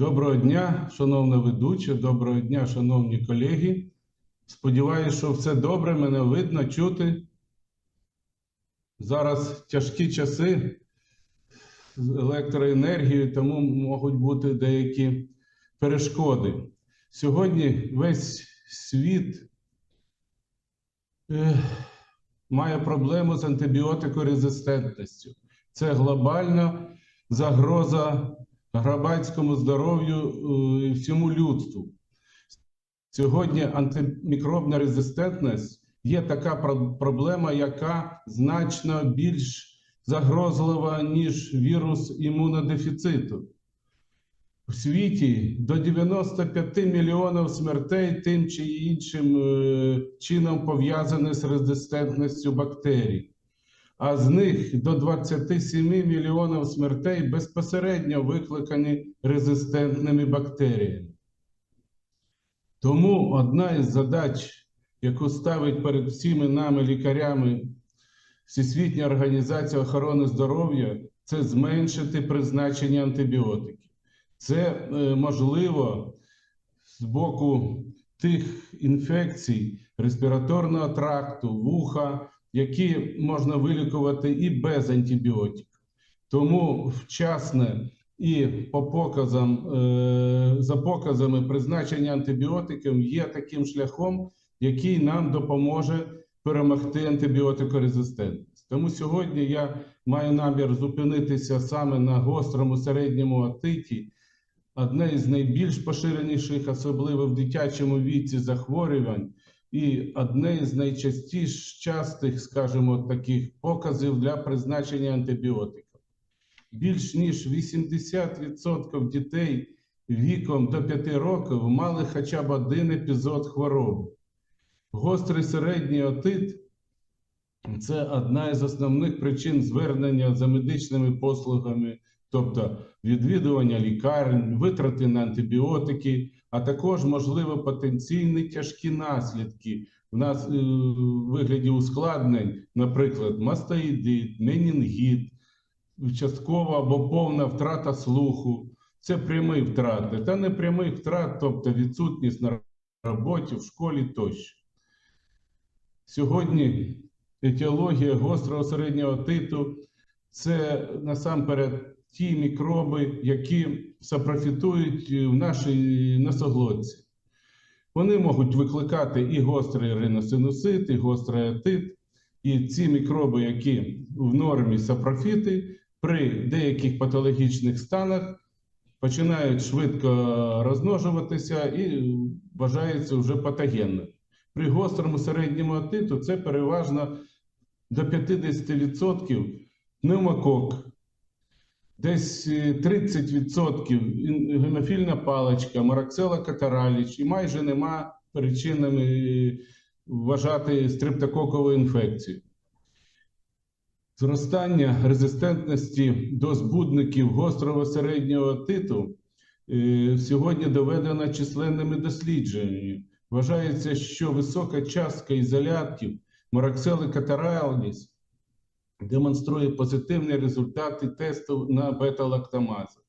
Доброго дня, шановна ведуча, доброго дня, шановні колеги. Сподіваюся, що все добре, мене видно, чути. Зараз тяжкі часи з електроенергією, тому можуть бути деякі перешкоди. Сьогодні весь світ е, має проблему з антибіотикорезистентністю. Це глобальна загроза громадському здоров'ю е, і всьому людству. Сьогодні антимікробна резистентність є така проблема, яка значно більш загрозлива, ніж вірус імунодефіциту. У світі до 95 мільйонів смертей тим чи іншим е, чином пов'язані з резистентністю бактерій а з них до 27 мільйонів смертей безпосередньо викликані резистентними бактеріями. Тому одна із задач, яку ставить перед всіми нами лікарями Всесвітня організація охорони здоров'я, це зменшити призначення антибіотиків. Це е, можливо з боку тих інфекцій респіраторного тракту, вуха, які можна вилікувати і без антибіотиків. Тому вчасне і по показам, е, за показами призначення антибіотиків є таким шляхом, який нам допоможе перемогти антибіотикорезистентність. Тому сьогодні я маю намір зупинитися саме на гострому середньому отиті, одне із найбільш поширеніших, особливо в дитячому віці, захворювань, і одне із найчастіш частих, скажімо, таких показів для призначення антибіотиків. Більш ніж 80% дітей віком до 5 років мали хоча б один епізод хвороби. Гострий середній отит це одна із основних причин звернення за медичними послугами, тобто відвідування лікарень, витрати на антибіотики, а також, можливо, потенційні тяжкі наслідки в нас е, вигляді ускладнень, наприклад, мастоїдит, менінгіт, часткова або повна втрата слуху. Це прямі втрати та непрямих втрат, тобто відсутність на роботі, в школі тощо. Сьогодні етіологія гострого середнього титу це насамперед ті мікроби, які сапрофітують в нашій носоглотці. Вони можуть викликати і гострий риносинусит, і гострий отит. І ці мікроби, які в нормі сапрофіти, при деяких патологічних станах починають швидко розмножуватися і вважаються вже патогенним. При гострому середньому отиту це переважно до 50% пневмокок, десь е, 30% гемофільна паличка, мараксела катараліч, і майже нема причинами е, вважати стрептококову інфекцію. Зростання резистентності до збудників гострого середнього титу е, сьогодні доведено численними дослідженнями. Вважається, що висока частка ізолятів Мораксели катараліс демонструє позитивні результати тесту на бета-лактамази.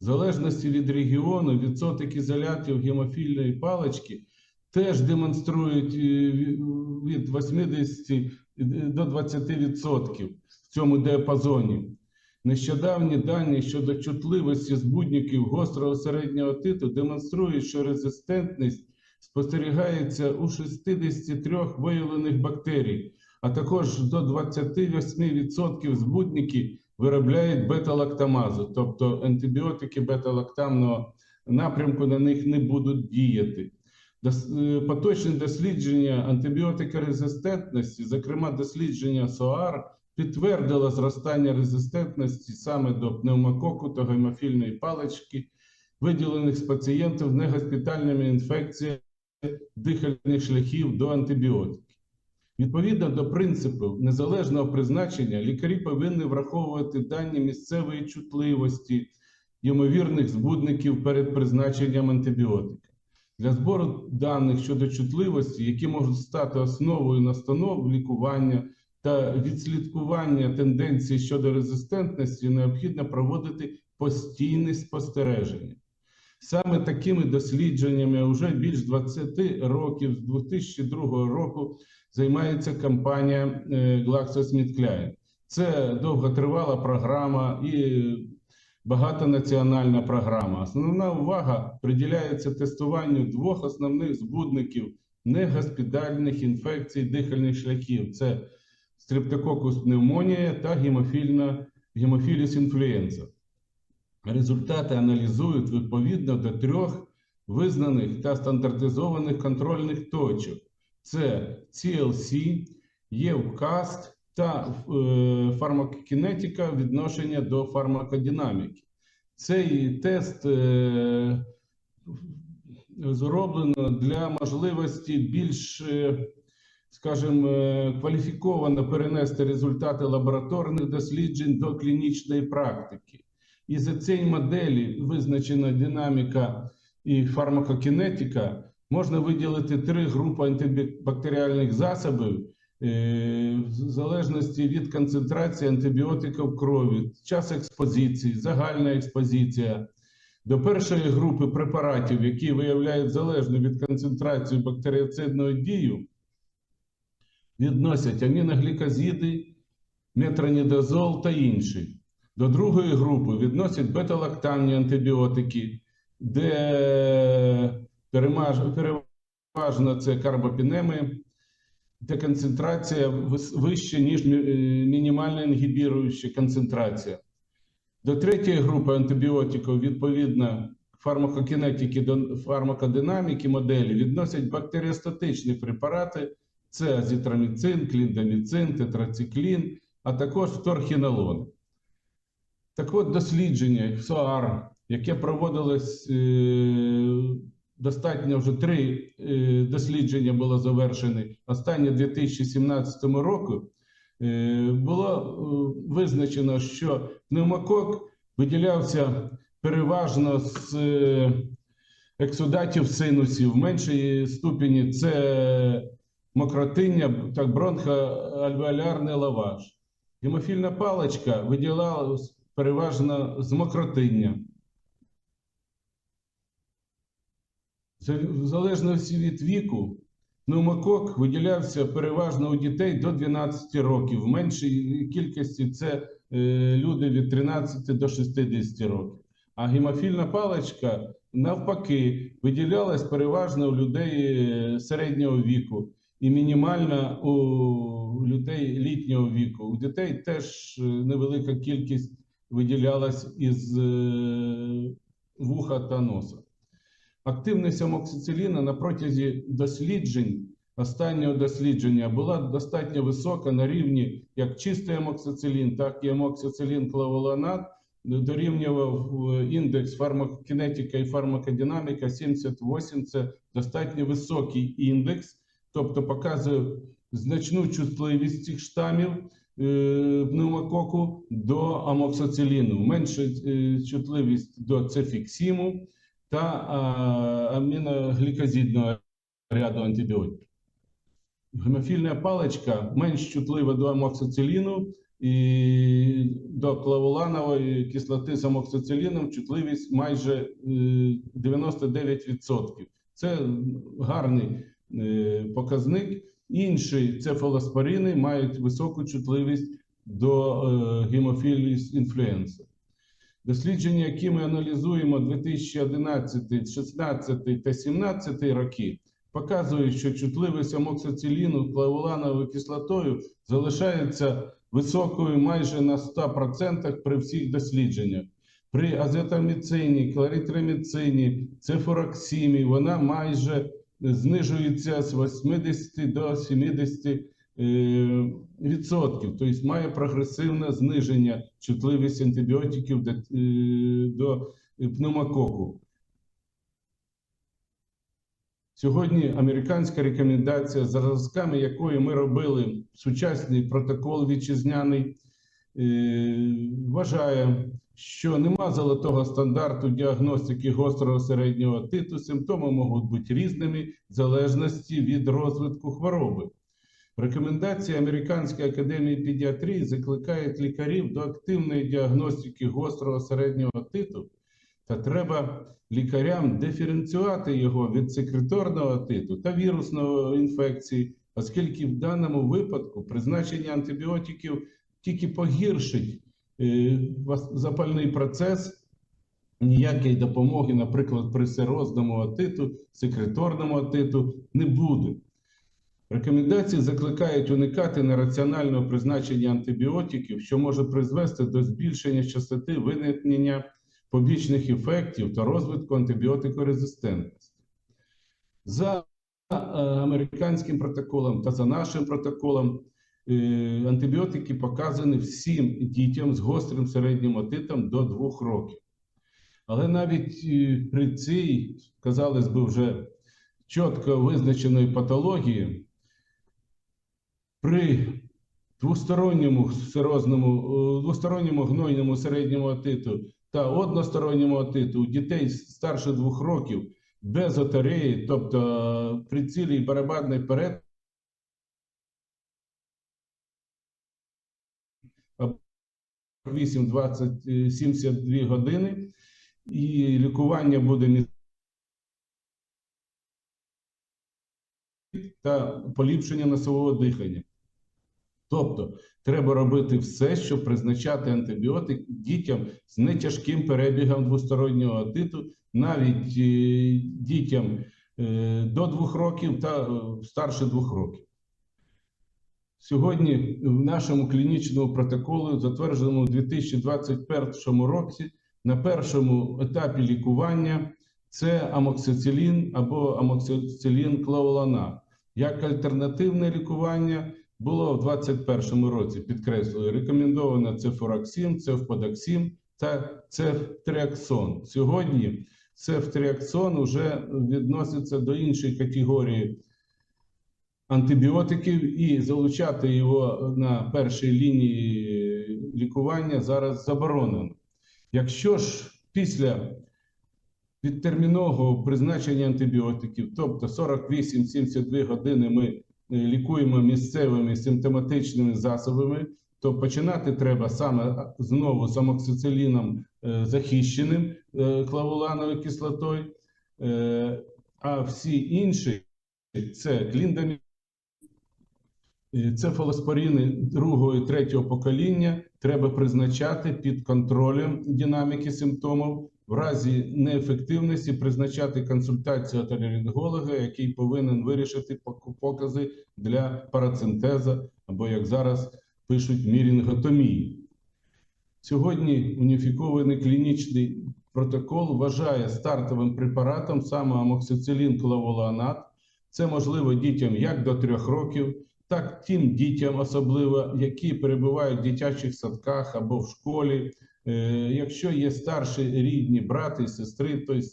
В залежності від регіону, відсоток ізолятів гемофільної палички теж демонструють е, від 80 до 20% в цьому діапазоні. Нещодавні дані щодо чутливості збудників гострого середнього титу демонструють, що резистентність спостерігається у 63 виявлених бактерій, а також до 28% збудників виробляють бета-лактамазу, тобто антибіотики бета-лактамного напрямку на них не будуть діяти. Е, Поточні дослідження антибіотикорезистентності, зокрема дослідження СОАР, підтвердило зростання резистентності саме до пневмококу та гемофільної палички, виділених з пацієнтів негоспітальними інфекціями дихальних шляхів до антибіотиків. Відповідно до принципів незалежного призначення, лікарі повинні враховувати дані місцевої чутливості ймовірних збудників перед призначенням антибіотика. Для збору даних щодо чутливості, які можуть стати основою настанов лікування та відслідкування тенденцій щодо резистентності, необхідно проводити постійне спостереження. Саме такими дослідженнями вже більш 20 років, з 2002 року, займається компанія е, GlaxoSmithKline. Це довготривала програма і багатонаціональна програма. Основна увага приділяється тестуванню двох основних збудників негоспітальних інфекцій дихальних шляхів: це стрептококус пневмонія та гемофіліс інфлюенza. Результати аналізують відповідно до трьох визнаних та стандартизованих контрольних точок: це CLC, ЄВКАСТ та е, фармакокінетика відношення до фармакодинаміки. Цей тест е, зроблено для можливості більш, е, скажімо, кваліфіковано перенести результати лабораторних досліджень до клінічної практики. І за цієї моделі визначена динаміка і фармакокінетика. Можна виділити три групи антибактеріальних засобів е, в залежності від концентрації антибіотика в крові, час експозиції, загальна експозиція. До першої групи препаратів, які виявляють залежно від концентрації бактеріоцидної дію, відносять аміноглікозиди, метронідозол та інші. До другої групи відносять бета-лактамні антибіотики, де переважно це карбопінеми, де концентрація вища, ніж е, мінімальна інгібіруюча концентрація. До третьої групи антибіотиків, відповідно фармакокінетики до фармакодинаміки моделі, відносять бактеріостатичні препарати: це азітроміцин, кліндаміцин, тетрациклін, а також фторхінолон. Так от дослідження СОАР, яке проводилось е, достатньо вже три е, дослідження було завершені. Останнє 2017 року е, було визначено, що пневмокок виділявся переважно з ексудатів синусів, в меншій ступені це мокротиння та бронхоальвеолярний лаваж. Гемофільна паличка виділялась переважно з мокротиння. Це В залежності від віку, пневмокок виділявся переважно у дітей до 12 років. В меншій кількості це е, люди від 13 до 60 років. А гемофільна паличка, навпаки, виділялась переважно у людей е, середнього віку і мінімально у людей літнього віку. У дітей теж е, невелика кількість виділялась із е, вуха та носа. Активність амоксициліна на протязі досліджень, останнього дослідження, була достатньо висока на рівні як чистий амоксицилін, так і амоксицилін клавулонат дорівнював е, індекс фармакокінетика і фармакодинаміка 78. Це достатньо високий індекс, тобто показує значну чутливість цих штамів пневмококу до амоксициліну, менша е, чутливість до цефіксіму та а, аміноглікозидного ряду антибіотиків. Гемофільна паличка менш чутлива до амоксициліну і до клавуланової кислоти з амоксициліном чутливість майже е, 99%. Це гарний е, показник. Інші цефалоспорини мають високу чутливість до е, гемофіліс інфлюенса. Дослідження, які ми аналізуємо 2011, 16 та 17 роки, показують, що чутливість амоксициліну клавулановою кислотою залишається високою майже на 100% при всіх дослідженнях. При азетаміцині, кларитраміцині, цефороксимі вона майже знижується з 80 до 70 е, відсотків, тобто має прогресивне зниження чутливості антибіотиків до, е, пневмококу. Сьогодні американська рекомендація, за зразками якої ми робили сучасний протокол вітчизняний, е, вважає, що нема золотого стандарту діагностики гострого середнього титу. Симптоми можуть бути різними в залежності від розвитку хвороби. Рекомендації Американської академії педіатрії закликають лікарів до активної діагностики гострого середнього титу Та треба лікарям диференціювати його від секреторного отиту та вірусної інфекції, оскільки в даному випадку призначення антибіотиків тільки погіршить запальний процес. Ніякої допомоги, наприклад, при серозному отиту, секреторному отиту не буде. Рекомендації закликають уникати нераціонального призначення антибіотиків, що може призвести до збільшення частоти виникнення побічних ефектів та розвитку антибіотикорезистентності. За е, американським протоколом та за нашим протоколом е, антибіотики показані всім дітям з гострим середнім отитом до 2 років. Але навіть е, при цій, казалось би, вже чітко визначеної патології, при двосторонньому серозному, е, двосторонньому гнойному середньому отиту та односторонньому отиту у дітей старше двох років без отареї, тобто е, при цілій барабанний перед 8, 20, е, 72 години, і лікування буде мі- та поліпшення носового дихання. Тобто, треба робити все, щоб призначати антибіотик дітям з нетяжким перебігом двостороннього отиту, навіть е, дітям е, до двох років та е, старше двох років. Сьогодні в нашому клінічному протоколі, затвердженому у 2021 році, на першому етапі лікування це амоксицилін або амоксицилін клаулана. Як альтернативне лікування було в 2021 році, підкреслюю, рекомендовано цефураксин, цефподаксин та цефтриаксон. Сьогодні цефтриаксон вже відноситься до іншої категорії антибіотиків і залучати його на першій лінії лікування зараз заборонено. Якщо ж після відтермінового призначення антибіотиків, тобто 48-72 години ми е, лікуємо місцевими симптоматичними засобами, то починати треба саме знову з амоксициліном е, захищеним е, клавулановою кислотою, а всі інші це кліндамін, Цефалоспоріни другого і третього покоління треба призначати під контролем динаміки симптомів. В разі неефективності призначати консультацію отоларинголога, який повинен вирішити покази для парацентеза або, як зараз пишуть, мірінготомії. Сьогодні уніфікований клінічний протокол вважає стартовим препаратом саме амоксицилін клавуланат. Це можливо дітям як до трьох років, так тим дітям, особливо, які перебувають в дитячих садках або в школі. Е, Якщо є старші рідні брати, сестри, тобто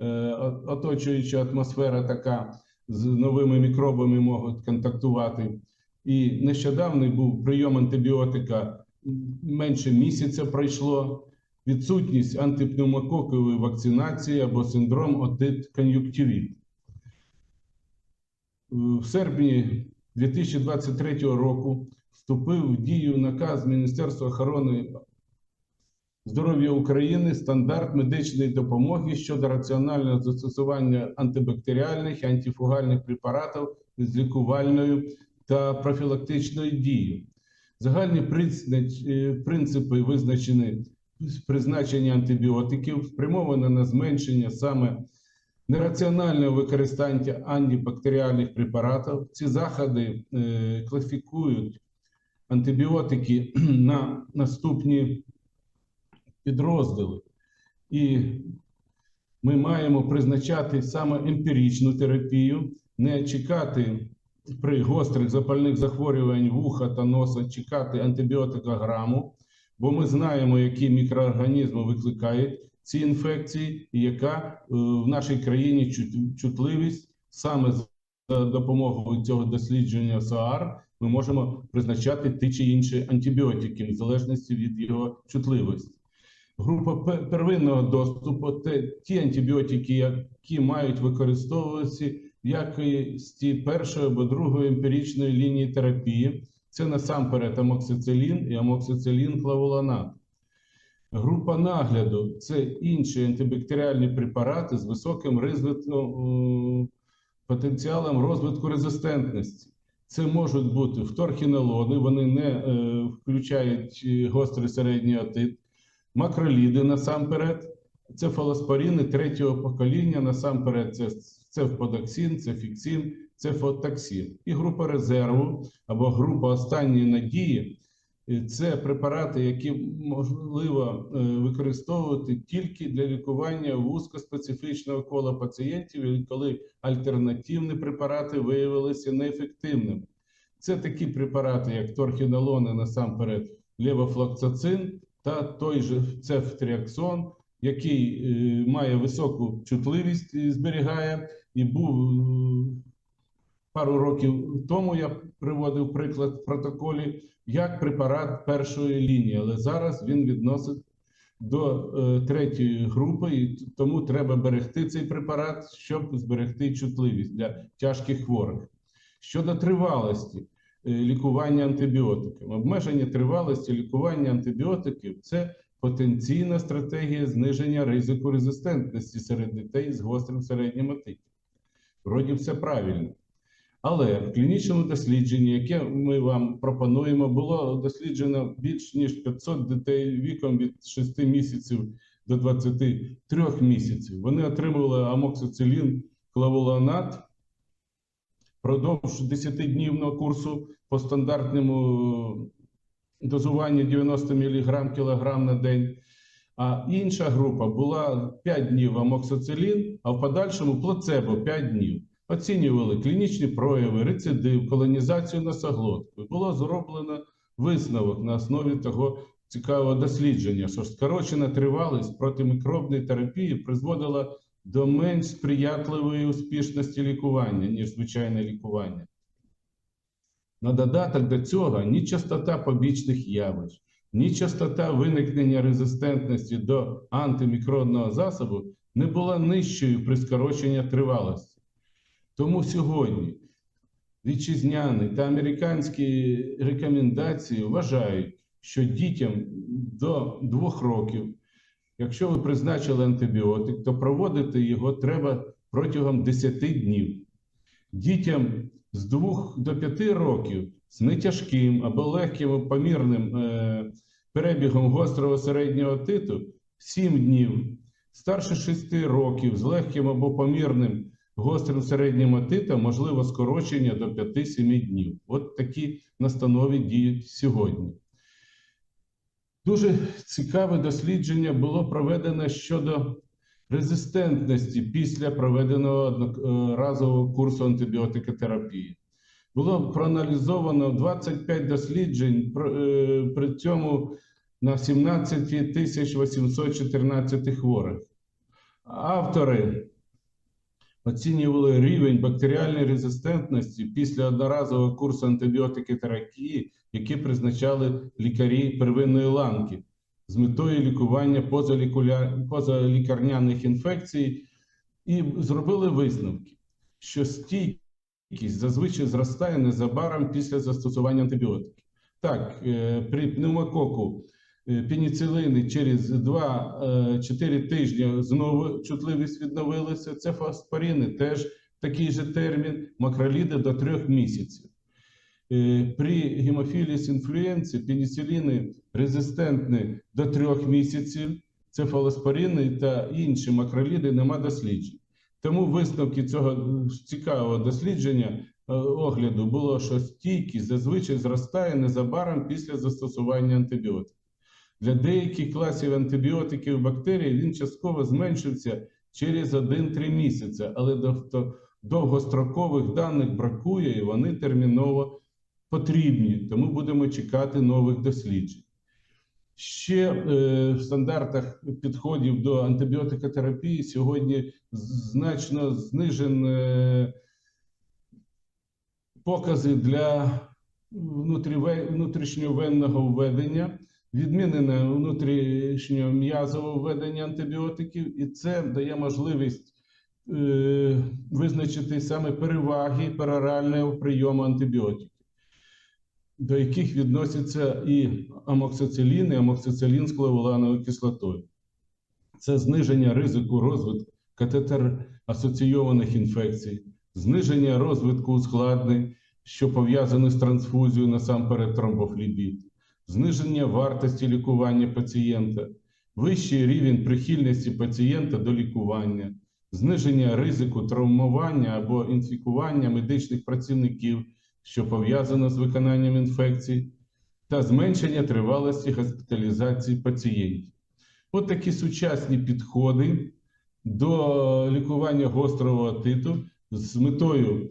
е, оточуюча атмосфера така з новими мікробами можуть контактувати. І нещодавний був прийом антибіотика менше місяця пройшло. Відсутність антипневмококової вакцинації або синдром отит кон'юктивіт. В серпні 2023 року вступив в дію наказ Міністерства охорони здоров'я України стандарт медичної допомоги щодо раціонального застосування антибактеріальних і антифугальних препаратів з лікувальною та профілактичною дією. Загальні е, принципи визначені з призначення антибіотиків, спрямовано на зменшення саме нераціонального використання антибактеріальних препаратів. Ці заходи е, класифікують антибіотики на наступні підрозділи. І ми маємо призначати саме емпіричну терапію, не чекати при гострих запальних захворювань вуха та носа, чекати антибіотикограму, бо ми знаємо, які мікроорганізми викликають ці інфекції, і яка е, в нашій країні чут- чутливість саме за допомогою цього дослідження СОАР ми можемо призначати ті чи інші антибіотики в залежності від його чутливості. Група первинного доступу це ті антибіотики, які мають використовуватися в якості першої або другої емпіричної лінії терапії. Це насамперед амоксицилін і амоксицилін клавуланат. Група нагляду це інші антибактеріальні препарати з високим ризиком, е, потенціалом розвитку резистентності. Це можуть бути вторхінолони, вони не е, включають е, гострий середній отит, макроліди насамперед, це фолоспоріни третього покоління, насамперед це цефподоксин, цефіксин, цефотоксин. І група резерву або група останньої надії це препарати, які можливо е, використовувати тільки для лікування вузькоспецифічного кола пацієнтів, і коли альтернативні препарати виявилися неефективними. Це такі препарати, як торхінолони, насамперед, левофлоксацин та той же цефтріаксон, який е, має високу чутливість і зберігає, і був е, пару років тому я приводив приклад в протоколі як препарат першої лінії, але зараз він відносить до е, третьої групи, і тому треба берегти цей препарат, щоб зберегти чутливість для тяжких хворих. Щодо тривалості е, лікування антибіотиками, обмеження тривалості лікування антибіотиків це потенційна стратегія зниження ризику резистентності серед дітей з гострим середнім отитом. Вроді все правильно. Але в клінічному дослідженні, яке ми вам пропонуємо, було досліджено більш ніж 500 дітей віком від 6 місяців до 23 місяців. Вони отримували амоксицилін, клавулонат впродовж 10-днівного курсу по стандартному дозуванню 90 мг кілограм на день. А інша група була 5 днів амоксицилін, а в подальшому плацебо 5 днів. Оцінювали клінічні прояви, рецидив, колонізацію носоглоткою. Було зроблено висновок на основі того цікавого дослідження, що скорочена тривалість протимікробної терапії призводила до менш сприятливої успішності лікування, ніж звичайне лікування. На додаток до цього ні частота побічних явищ, ні частота виникнення резистентності до антимікробного засобу не була нижчою при скороченні тривалості. Тому сьогодні вітчизняні та американські рекомендації вважають, що дітям до двох років, якщо ви призначили антибіотик, то проводити його треба протягом 10 днів. Дітям з 2 до 5 років з нетяжким або легким помірним е, перебігом гострого середнього титу 7 днів, старше 6 років з легким або помірним гострим середнім отитом можливо скорочення до 5-7 днів. От такі настанови діють сьогодні. Дуже цікаве дослідження було проведено щодо резистентності після проведеного одноразового курсу антибіотикотерапії. Було проаналізовано 25 досліджень, е, при цьому на 17 814 хворих. Автори оцінювали рівень бактеріальної резистентності після одноразового курсу антибіотикотерапії, які призначали лікарі первинної ланки з метою лікування позалікарняних інфекцій, і зробили висновки, що стійкість зазвичай зростає незабаром після застосування антибіотиків. Так, е, при пневмококу пеніцилини через 2-4 тижні знову чутливість відновилася. Це фосфоріни теж такий же термін, макроліди до 3 місяців. Е, При гемофіліс інфлюенції пеніциліни резистентні до 3 місяців. Це фолоспоріни та інші макроліди нема досліджень. Тому висновки цього цікавого дослідження е, огляду було, що стійкість зазвичай зростає незабаром після застосування антибіотиків. Для деяких класів антибіотиків бактерій він частково зменшився через 1-3 місяці, але до, до довгострокових даних бракує і вони терміново потрібні. Тому будемо чекати нових досліджень. Ще е, в стандартах підходів до антибіотикотерапії сьогодні значно знижені е, покази для внутрішньовенного введення, відмінене внутрішньом'язове введення антибіотиків, і це дає можливість е, визначити саме переваги перорального прийому антибіотиків. до яких відносяться і амоксицилін, і амоксицилін з клавулановою кислотою. Це зниження ризику розвитку катетер-асоційованих інфекцій, зниження розвитку ускладнень, що пов'язані з трансфузією насамперед тромбофлібіт, зниження вартості лікування пацієнта, вищий рівень прихильності пацієнта до лікування, зниження ризику травмування або інфікування медичних працівників, що пов'язано з виконанням інфекцій, та зменшення тривалості госпіталізації пацієнтів. От такі сучасні підходи до лікування гострого отиту з метою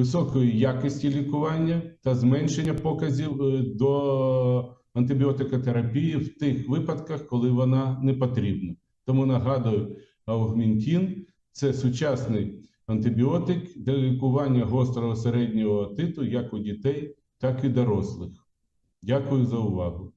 високої якості лікування та зменшення показів е, до антибіотикотерапії в тих випадках, коли вона не потрібна. Тому нагадую, аугментин це сучасний антибіотик для лікування гострого середнього отиту як у дітей, так і дорослих. Дякую за увагу.